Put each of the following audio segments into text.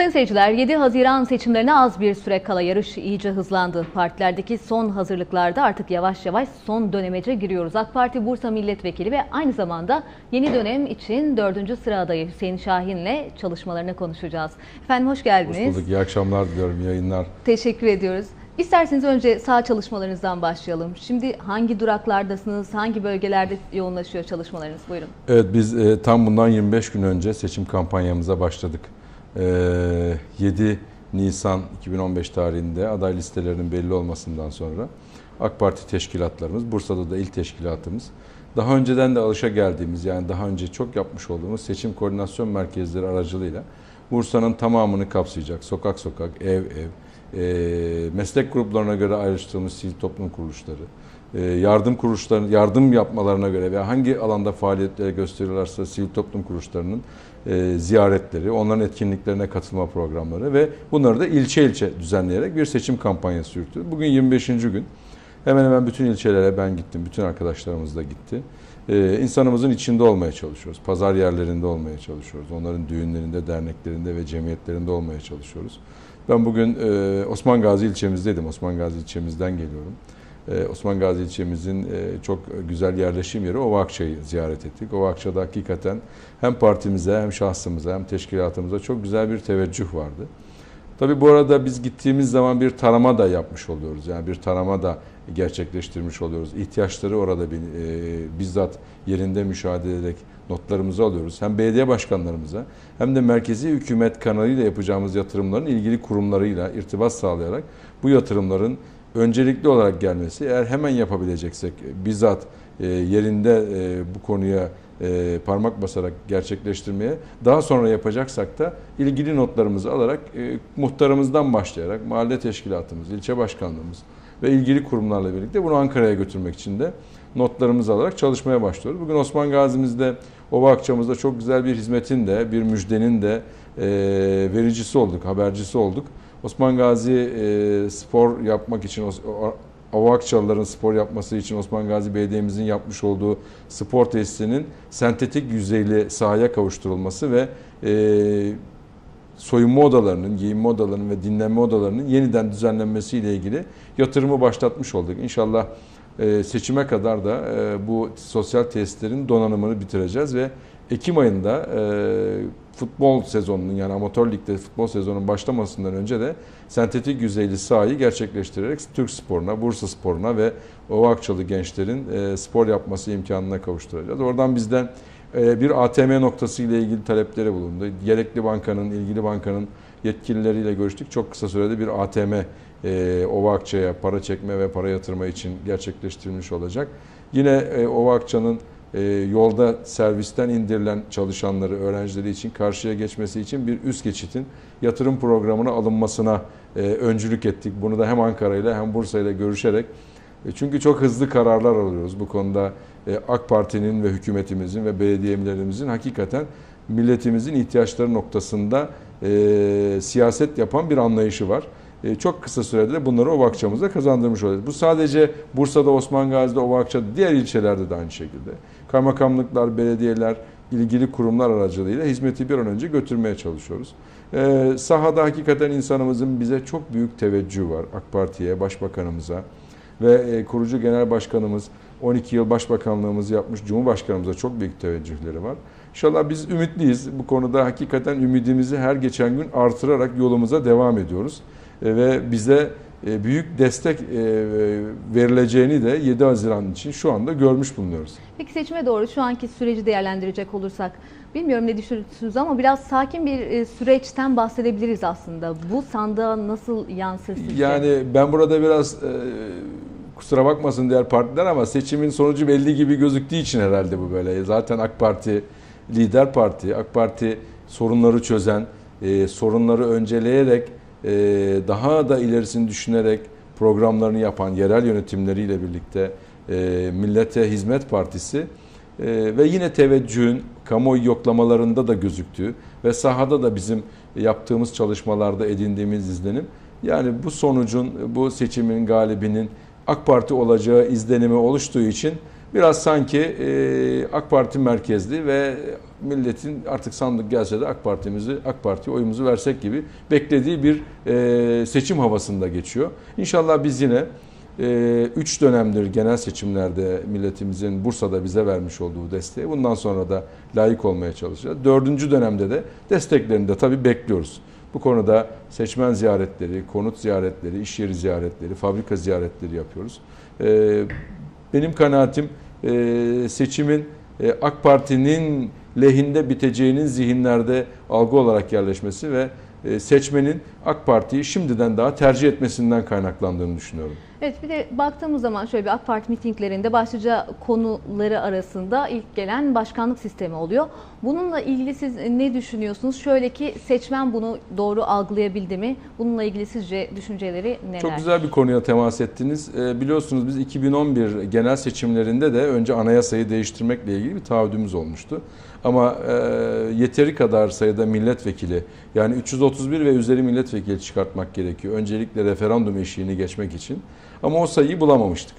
Sayın seyirciler 7 Haziran seçimlerine az bir süre kala yarış iyice hızlandı. Partilerdeki son hazırlıklarda artık yavaş yavaş son dönemece giriyoruz. AK Parti Bursa Milletvekili ve aynı zamanda yeni dönem için 4. sıra adayı Hüseyin Şahin'le çalışmalarını konuşacağız. Efendim hoş Hoş geldiniz. bulduk. İyi akşamlar diliyorum. Yayınlar. Teşekkür ediyoruz. İsterseniz önce sağ çalışmalarınızdan başlayalım. Şimdi hangi duraklardasınız, hangi bölgelerde yoğunlaşıyor çalışmalarınız? Buyurun. Evet biz e, tam bundan 25 gün önce seçim kampanyamıza başladık. E, 7 Nisan 2015 tarihinde aday listelerinin belli olmasından sonra AK Parti teşkilatlarımız, Bursa'da da il teşkilatımız, daha önceden de alışa geldiğimiz yani daha önce çok yapmış olduğumuz seçim koordinasyon merkezleri aracılığıyla Bursa'nın tamamını kapsayacak. Sokak sokak, ev ev, e, meslek gruplarına göre ayrıştığımız sivil toplum kuruluşları, yardım kuruluşlarının yardım yapmalarına göre veya hangi alanda faaliyetleri gösteriyorlarsa sivil toplum kuruluşlarının e, ziyaretleri, onların etkinliklerine katılma programları ve bunları da ilçe ilçe düzenleyerek bir seçim kampanyası yürütüyoruz. Bugün 25. gün. Hemen hemen bütün ilçelere ben gittim, bütün arkadaşlarımız da gitti. Ee, insanımızın içinde olmaya çalışıyoruz. Pazar yerlerinde olmaya çalışıyoruz. Onların düğünlerinde, derneklerinde ve cemiyetlerinde olmaya çalışıyoruz. Ben bugün e, Osman Gazi ilçemizdeydim. Osman Gazi ilçemizden geliyorum. E, Osman Gazi ilçemizin e, çok güzel yerleşim yeri Ovakça'yı ziyaret ettik. Ovakça'da hakikaten hem partimize hem şahsımıza hem teşkilatımıza çok güzel bir teveccüh vardı. Tabii bu arada biz gittiğimiz zaman bir tarama da yapmış oluyoruz. Yani bir tarama da gerçekleştirmiş oluyoruz. İhtiyaçları orada bir, e, bizzat yerinde müşahede ederek notlarımızı alıyoruz. Hem belediye başkanlarımıza hem de merkezi hükümet kanalıyla yapacağımız yatırımların ilgili kurumlarıyla irtibat sağlayarak bu yatırımların öncelikli olarak gelmesi eğer hemen yapabileceksek bizzat e, yerinde e, bu konuya e, parmak basarak gerçekleştirmeye daha sonra yapacaksak da ilgili notlarımızı alarak e, muhtarımızdan başlayarak mahalle teşkilatımız, ilçe başkanlığımız ve ilgili kurumlarla birlikte bunu Ankara'ya götürmek için de notlarımızı alarak çalışmaya başlıyoruz. Bugün Osman Gazi'mizde, Ova Akçamızda çok güzel bir hizmetin de, bir müjdenin de e, vericisi olduk, habercisi olduk. Osman Gazi e, spor yapmak için, o- Ova Akçalıların spor yapması için Osman Gazi Belediye'mizin yapmış olduğu spor tesisinin sentetik yüzeyli sahaya kavuşturulması ve e, soyunma odalarının, giyinme odalarının ve dinlenme odalarının yeniden düzenlenmesiyle ilgili yatırımı başlatmış olduk. İnşallah e, seçime kadar da e, bu sosyal tesislerin donanımını bitireceğiz ve Ekim ayında e, futbol sezonunun yani amatör ligde futbol sezonunun başlamasından önce de sentetik yüzeyli sahayı gerçekleştirerek Türk sporuna, Bursa sporuna ve Ovakçalı gençlerin e, spor yapması imkanına kavuşturacağız. Oradan bizden e, bir ATM noktası ile ilgili talepleri bulundu. Gerekli bankanın, ilgili bankanın yetkilileriyle görüştük. Çok kısa sürede bir ATM e, Ova Akça'ya para çekme ve para yatırma için gerçekleştirilmiş olacak. Yine e, Ova Akça'nın e, yolda servisten indirilen çalışanları, öğrencileri için karşıya geçmesi için bir üst geçitin yatırım programına alınmasına e, öncülük ettik. Bunu da hem Ankara ile hem Bursa ile görüşerek e, çünkü çok hızlı kararlar alıyoruz bu konuda. E, AK Parti'nin ve hükümetimizin ve belediyelerimizin hakikaten milletimizin ihtiyaçları noktasında e, siyaset yapan bir anlayışı var. E, çok kısa sürede de bunları o akçamızda kazandırmış olacağız. Bu sadece Bursa'da, Osman Gazi'de, o Akça'da, diğer ilçelerde de aynı şekilde. Kaymakamlıklar, belediyeler, ilgili kurumlar aracılığıyla hizmeti bir an önce götürmeye çalışıyoruz. E, sahada hakikaten insanımızın bize çok büyük teveccühü var. AK Parti'ye, Başbakanımıza ve e, kurucu genel başkanımız 12 yıl başbakanlığımızı yapmış Cumhurbaşkanımıza çok büyük teveccühleri var. İnşallah biz ümitliyiz. Bu konuda hakikaten ümidimizi her geçen gün artırarak yolumuza devam ediyoruz. E, ve bize e, büyük destek e, verileceğini de 7 Haziran için şu anda görmüş bulunuyoruz. Peki seçime doğru şu anki süreci değerlendirecek olursak, bilmiyorum ne düşünürsünüz ama biraz sakin bir süreçten bahsedebiliriz aslında. Bu sandığa nasıl yansır sizce? Yani ben burada biraz kusura bakmasın diğer partiler ama seçimin sonucu belli gibi gözüktüğü için herhalde bu böyle. Zaten AK Parti lider parti, AK Parti sorunları çözen, sorunları önceleyerek daha da ilerisini düşünerek programlarını yapan yerel yönetimleriyle birlikte e, Millete Hizmet Partisi e, ve yine teveccühün kamuoyu yoklamalarında da gözüktüğü ve sahada da bizim yaptığımız çalışmalarda edindiğimiz izlenim yani bu sonucun, bu seçimin galibinin AK Parti olacağı izlenimi oluştuğu için biraz sanki e, AK Parti merkezli ve milletin artık sandık gelse de AK Parti'mizi, AK Parti'ye oyumuzu versek gibi beklediği bir e, seçim havasında geçiyor. İnşallah biz yine 3 dönemdir genel seçimlerde milletimizin Bursa'da bize vermiş olduğu desteği bundan sonra da layık olmaya çalışacağız. Dördüncü dönemde de desteklerini de tabii bekliyoruz. Bu konuda seçmen ziyaretleri, konut ziyaretleri, iş yeri ziyaretleri, fabrika ziyaretleri yapıyoruz. Ee, Benim kanaatim e, seçimin e, AK Parti'nin lehinde biteceğinin zihinlerde algı olarak yerleşmesi ve e, seçmenin AK Parti'yi şimdiden daha tercih etmesinden kaynaklandığını düşünüyorum. Evet bir de baktığımız zaman şöyle bir AK Parti mitinglerinde başlıca konuları arasında ilk gelen başkanlık sistemi oluyor. Bununla ilgili siz ne düşünüyorsunuz? Şöyle ki seçmen bunu doğru algılayabildi mi? Bununla ilgili sizce düşünceleri neler? Çok güzel bir konuya temas ettiniz. Ee, biliyorsunuz biz 2011 genel seçimlerinde de önce anayasayı değiştirmekle ilgili bir taahhüdümüz olmuştu. Ama e, yeteri kadar sayıda milletvekili yani 331 ve üzeri milletvekili çıkartmak gerekiyor. Öncelikle referandum eşiğini geçmek için. Ama o sayıyı bulamamıştık.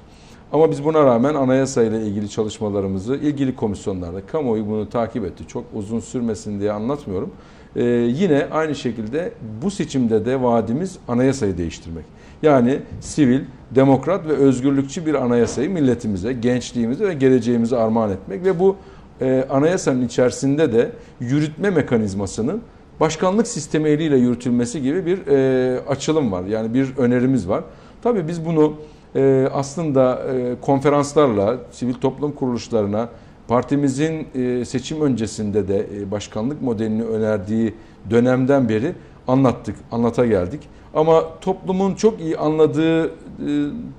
Ama biz buna rağmen anayasayla ilgili çalışmalarımızı ilgili komisyonlarda kamuoyu bunu takip etti. Çok uzun sürmesin diye anlatmıyorum. Ee, yine aynı şekilde bu seçimde de vaadimiz anayasayı değiştirmek. Yani sivil, demokrat ve özgürlükçü bir anayasayı milletimize, gençliğimize ve geleceğimize armağan etmek ve bu e, anayasanın içerisinde de yürütme mekanizmasının başkanlık sistemi eliyle yürütülmesi gibi bir e, açılım var. Yani bir önerimiz var. Tabii biz bunu e, aslında e, konferanslarla, sivil toplum kuruluşlarına, partimizin e, seçim öncesinde de e, başkanlık modelini önerdiği dönemden beri anlattık, anlata geldik. Ama toplumun çok iyi anladığı e,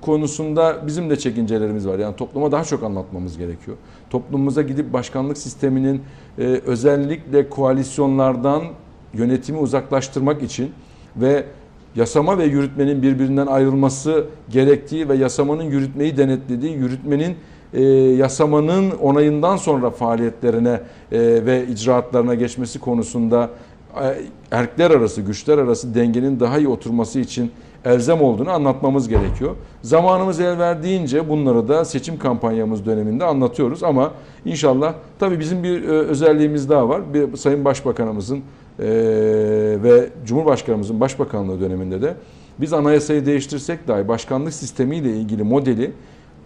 konusunda bizim de çekincelerimiz var. Yani topluma daha çok anlatmamız gerekiyor. Toplumumuza gidip başkanlık sisteminin e, özellikle koalisyonlardan yönetimi uzaklaştırmak için ve yasama ve yürütmenin birbirinden ayrılması gerektiği ve yasamanın yürütmeyi denetlediği, yürütmenin e, yasamanın onayından sonra faaliyetlerine e, ve icraatlarına geçmesi konusunda e, erkler arası, güçler arası dengenin daha iyi oturması için elzem olduğunu anlatmamız gerekiyor. Zamanımız el verdiğince bunları da seçim kampanyamız döneminde anlatıyoruz ama inşallah tabii bizim bir e, özelliğimiz daha var. Bir Sayın Başbakanımızın e, ve Cumhurbaşkanımızın başbakanlığı döneminde de biz anayasayı değiştirsek dahi başkanlık sistemiyle ilgili modeli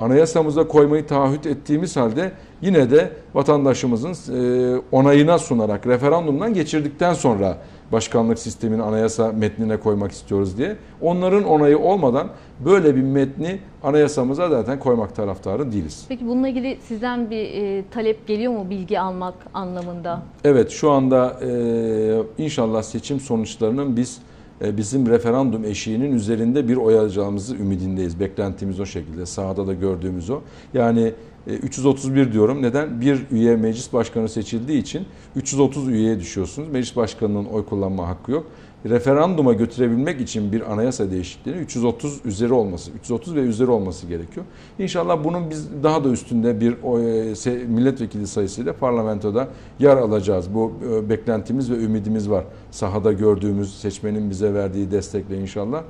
anayasamıza koymayı taahhüt ettiğimiz halde yine de vatandaşımızın e, onayına sunarak referandumdan geçirdikten sonra başkanlık sistemini anayasa metnine koymak istiyoruz diye. Onların onayı olmadan böyle bir metni anayasamıza zaten koymak taraftarı değiliz. Peki bununla ilgili sizden bir e, talep geliyor mu bilgi almak anlamında? Evet şu anda e, inşallah seçim sonuçlarının biz bizim referandum eşiğinin üzerinde bir oy alacağımızı ümidindeyiz. Beklentimiz o şekilde. Sahada da gördüğümüz o. Yani e, 331 diyorum. Neden? Bir üye meclis başkanı seçildiği için 330 üyeye düşüyorsunuz. Meclis başkanının oy kullanma hakkı yok. Referanduma götürebilmek için bir anayasa değişikliğinin 330 üzeri olması, 330 ve üzeri olması gerekiyor. İnşallah bunun biz daha da üstünde bir e, milletvekili sayısıyla parlamentoda yer alacağız. Bu e, beklentimiz ve ümidimiz var. Sahada gördüğümüz seçmenin bize verdiği destekle inşallah.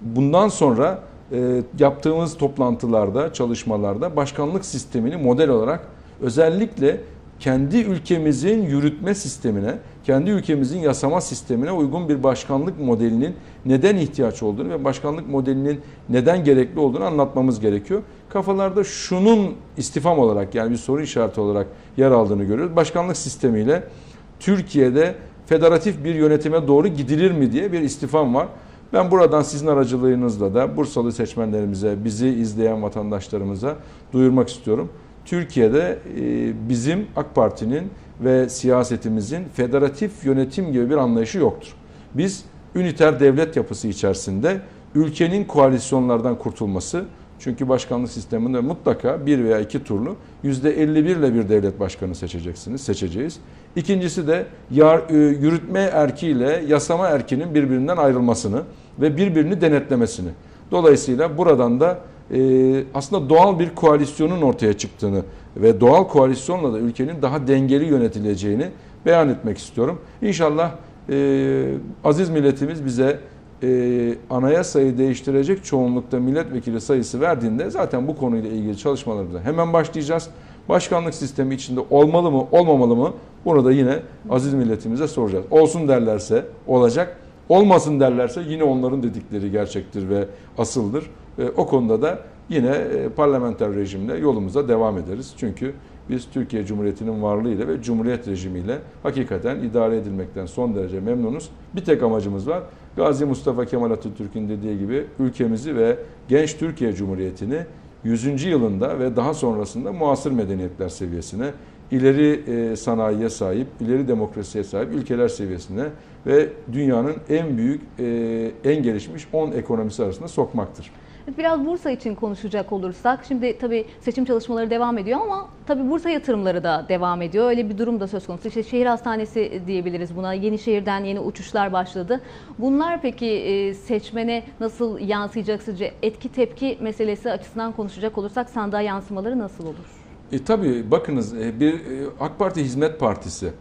Bundan sonra e, yaptığımız toplantılarda, çalışmalarda başkanlık sistemini model olarak özellikle kendi ülkemizin yürütme sistemine, kendi ülkemizin yasama sistemine uygun bir başkanlık modelinin neden ihtiyaç olduğunu ve başkanlık modelinin neden gerekli olduğunu anlatmamız gerekiyor. Kafalarda şunun istifam olarak yani bir soru işareti olarak yer aldığını görüyoruz. Başkanlık sistemiyle Türkiye'de federatif bir yönetime doğru gidilir mi diye bir istifam var. Ben buradan sizin aracılığınızla da Bursalı seçmenlerimize, bizi izleyen vatandaşlarımıza duyurmak istiyorum. Türkiye'de e, bizim AK Parti'nin ve siyasetimizin federatif yönetim gibi bir anlayışı yoktur. Biz üniter devlet yapısı içerisinde ülkenin koalisyonlardan kurtulması, çünkü başkanlık sisteminde mutlaka bir veya iki turlu %51 ile bir devlet başkanı seçeceksiniz, seçeceğiz. İkincisi de yar, e, yürütme erkiyle yasama erkinin birbirinden ayrılmasını ve birbirini denetlemesini. Dolayısıyla buradan da e, aslında doğal bir koalisyonun ortaya çıktığını ve doğal koalisyonla da ülkenin daha dengeli yönetileceğini beyan etmek istiyorum. İnşallah e, aziz milletimiz bize e, anayasayı değiştirecek çoğunlukta milletvekili sayısı verdiğinde zaten bu konuyla ilgili çalışmalarımıza hemen başlayacağız. Başkanlık sistemi içinde olmalı mı, olmamalı mı? Bunu da yine aziz milletimize soracağız. Olsun derlerse olacak, olmasın derlerse yine onların dedikleri gerçektir ve asıldır. E, o konuda da yine e, parlamenter rejimle yolumuza devam ederiz. Çünkü biz Türkiye Cumhuriyeti'nin varlığıyla ve Cumhuriyet rejimiyle hakikaten idare edilmekten son derece memnunuz. Bir tek amacımız var. Gazi Mustafa Kemal Atatürk'ün dediği gibi ülkemizi ve genç Türkiye Cumhuriyeti'ni 100. yılında ve daha sonrasında muasır medeniyetler seviyesine, ileri e, sanayiye sahip, ileri demokrasiye sahip ülkeler seviyesine ve dünyanın en büyük, en gelişmiş 10 ekonomisi arasında sokmaktır. Biraz Bursa için konuşacak olursak, şimdi tabii seçim çalışmaları devam ediyor ama tabii Bursa yatırımları da devam ediyor. Öyle bir durum da söz konusu. İşte şehir hastanesi diyebiliriz buna. Yenişehir'den yeni uçuşlar başladı. Bunlar peki e, seçmene nasıl yansıyacak sizce? Etki tepki meselesi açısından konuşacak olursak sandığa yansımaları nasıl olur? E, tabii bakınız e, bir e, AK Parti Hizmet Partisi.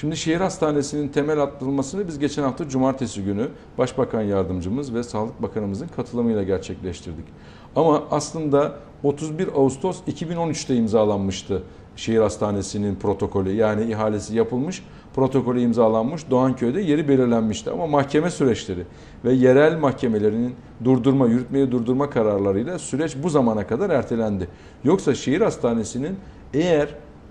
Şimdi şehir hastanesinin temel atılmasını biz geçen hafta cumartesi günü Başbakan Yardımcımız ve Sağlık Bakanımızın katılımıyla gerçekleştirdik. Ama aslında 31 Ağustos 2013'te imzalanmıştı şehir hastanesinin protokolü. Yani ihalesi yapılmış, protokolü imzalanmış, Doğanköy'de yeri belirlenmişti. Ama mahkeme süreçleri ve yerel mahkemelerinin durdurma, yürütmeyi durdurma kararlarıyla süreç bu zamana kadar ertelendi. Yoksa şehir hastanesinin eğer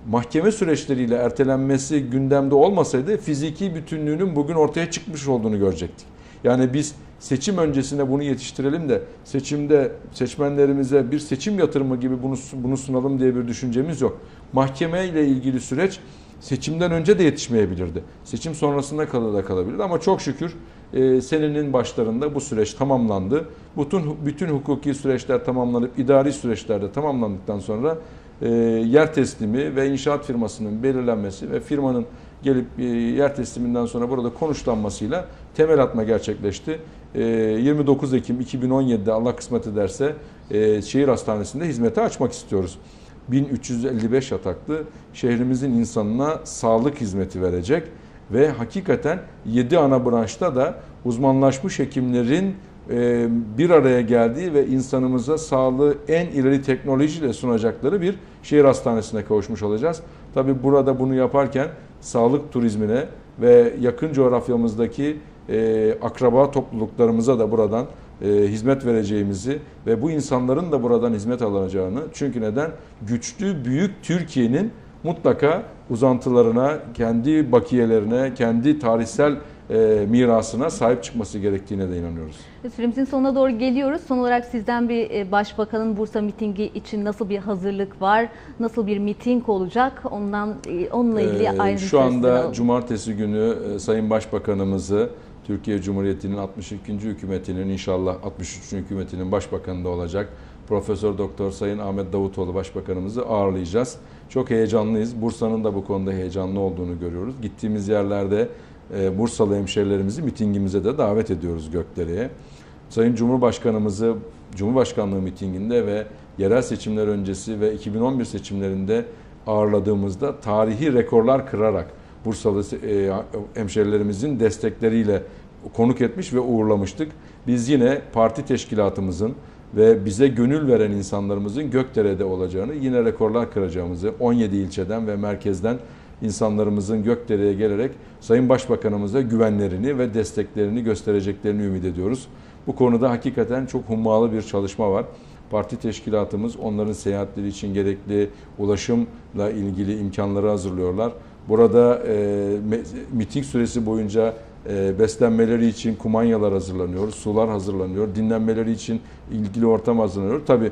mahkeme süreçleriyle ertelenmesi gündemde olmasaydı fiziki bütünlüğünün bugün ortaya çıkmış olduğunu görecektik. Yani biz seçim öncesinde bunu yetiştirelim de seçimde seçmenlerimize bir seçim yatırımı gibi bunu bunu sunalım diye bir düşüncemiz yok. Mahkeme ile ilgili süreç seçimden önce de yetişmeyebilirdi. Seçim sonrasında kalır da kalabilirdi ama çok şükür e, senenin başlarında bu süreç tamamlandı. Bütün bütün hukuki süreçler tamamlanıp idari süreçler de tamamlandıktan sonra e, yer teslimi ve inşaat firmasının belirlenmesi ve firmanın gelip e, yer tesliminden sonra burada konuşlanmasıyla temel atma gerçekleşti. E, 29 Ekim 2017'de Allah kısmet ederse e, şehir hastanesinde hizmete açmak istiyoruz. 1355 yataklı şehrimizin insanına sağlık hizmeti verecek ve hakikaten 7 ana branşta da uzmanlaşmış hekimlerin e, bir araya geldiği ve insanımıza sağlığı en ileri teknolojiyle sunacakları bir şehir hastanesine kavuşmuş olacağız. Tabi burada bunu yaparken sağlık turizmine ve yakın coğrafyamızdaki e, akraba topluluklarımıza da buradan e, hizmet vereceğimizi ve bu insanların da buradan hizmet alacağını çünkü neden güçlü büyük Türkiye'nin mutlaka uzantılarına, kendi bakiyelerine, kendi tarihsel e, mirasına sahip çıkması gerektiğine de inanıyoruz. Süremizin sonuna doğru geliyoruz. Son olarak sizden bir e, başbakanın Bursa mitingi için nasıl bir hazırlık var? Nasıl bir miting olacak? Ondan e, onunla ilgili Ee, ayrıntıları Şu anda alalım. cumartesi günü e, Sayın Başbakanımızı Türkiye Cumhuriyeti'nin 62. hükümetinin inşallah 63. hükümetinin başbakanı da olacak Profesör Doktor Sayın Ahmet Davutoğlu Başbakanımızı ağırlayacağız. Çok heyecanlıyız. Bursa'nın da bu konuda heyecanlı olduğunu görüyoruz. Gittiğimiz yerlerde e, Bursalı hemşerilerimizi mitingimize de davet ediyoruz Gökdere'ye. Sayın Cumhurbaşkanımızı Cumhurbaşkanlığı mitinginde ve yerel seçimler öncesi ve 2011 seçimlerinde ağırladığımızda tarihi rekorlar kırarak Bursalı e, hemşerilerimizin destekleriyle konuk etmiş ve uğurlamıştık. Biz yine parti teşkilatımızın ve bize gönül veren insanlarımızın Gökdere'de olacağını, yine rekorlar kıracağımızı 17 ilçeden ve merkezden insanlarımızın Gökdere'ye gelerek Sayın Başbakanımıza güvenlerini ve desteklerini göstereceklerini ümit ediyoruz. Bu konuda hakikaten çok hummalı bir çalışma var. Parti teşkilatımız onların seyahatleri için gerekli ulaşımla ilgili imkanları hazırlıyorlar. Burada e, miting süresi boyunca e, beslenmeleri için kumanyalar hazırlanıyor, sular hazırlanıyor, dinlenmeleri için ilgili ortam hazırlanıyor. Tabi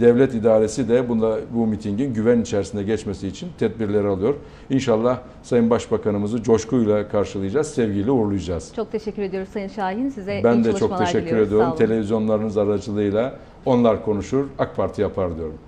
devlet idaresi de bunda, bu mitingin güven içerisinde geçmesi için tedbirleri alıyor. İnşallah Sayın Başbakanımızı coşkuyla karşılayacağız, sevgiyle uğurlayacağız. Çok teşekkür ediyoruz Sayın Şahin. Size Ben de çok teşekkür diliyoruz. Ediyorum. Televizyonlarınız aracılığıyla onlar konuşur, AK Parti yapar diyorum.